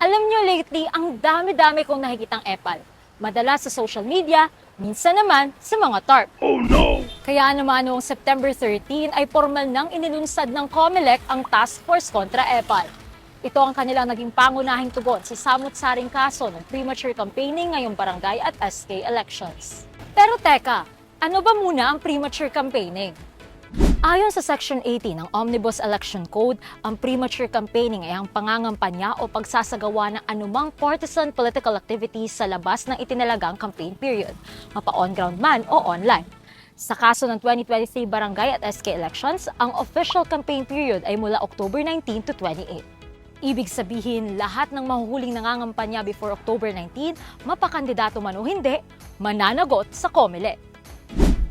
Alam nyo lately, ang dami-dami kong nakikitang epal. Madalas sa social media, minsan naman sa mga TARP. Oh no! Kaya naman noong September 13 ay formal nang inilunsad ng COMELEC ang Task Force kontra EPAL. Ito ang kanilang naging pangunahing tugon sa samot-saring kaso ng premature campaigning ngayong barangay at SK elections. Pero teka, ano ba muna ang premature campaigning? Ayon sa Section 80 ng Omnibus Election Code, ang premature campaigning ay ang pangangampanya o pagsasagawa ng anumang partisan political activities sa labas ng itinalagang campaign period, mapa on-ground man o online. Sa kaso ng 2023 barangay at SK elections, ang official campaign period ay mula October 19 to 28. Ibig sabihin, lahat ng mahuhuling nangangampanya before October 19, mapakandidato man o hindi, mananagot sa COMELEC.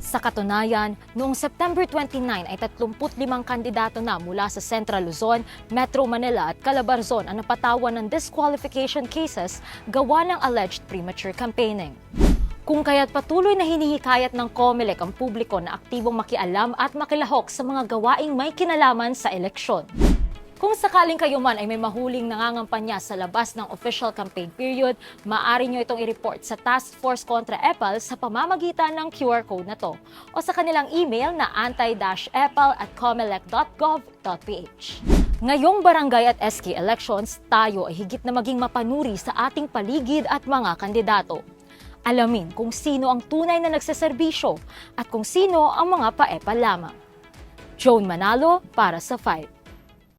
Sa katunayan, noong September 29 ay 35 kandidato na mula sa Central Luzon, Metro Manila at Calabarzon ang napatawan ng disqualification cases gawa ng alleged premature campaigning. Kung kaya't patuloy na hinihikayat ng COMELEC ang publiko na aktibong makialam at makilahok sa mga gawaing may kinalaman sa eleksyon. Kung sakaling kayo man ay may mahuling nangangampanya sa labas ng official campaign period, maaari nyo itong i-report sa Task Force kontra EPAL sa pamamagitan ng QR code na to o sa kanilang email na anti-epal at comelec.gov.ph. Ngayong barangay at SK elections, tayo ay higit na maging mapanuri sa ating paligid at mga kandidato. Alamin kung sino ang tunay na nagseserbisyo at kung sino ang mga paepal lamang. Joan Manalo para sa Fight.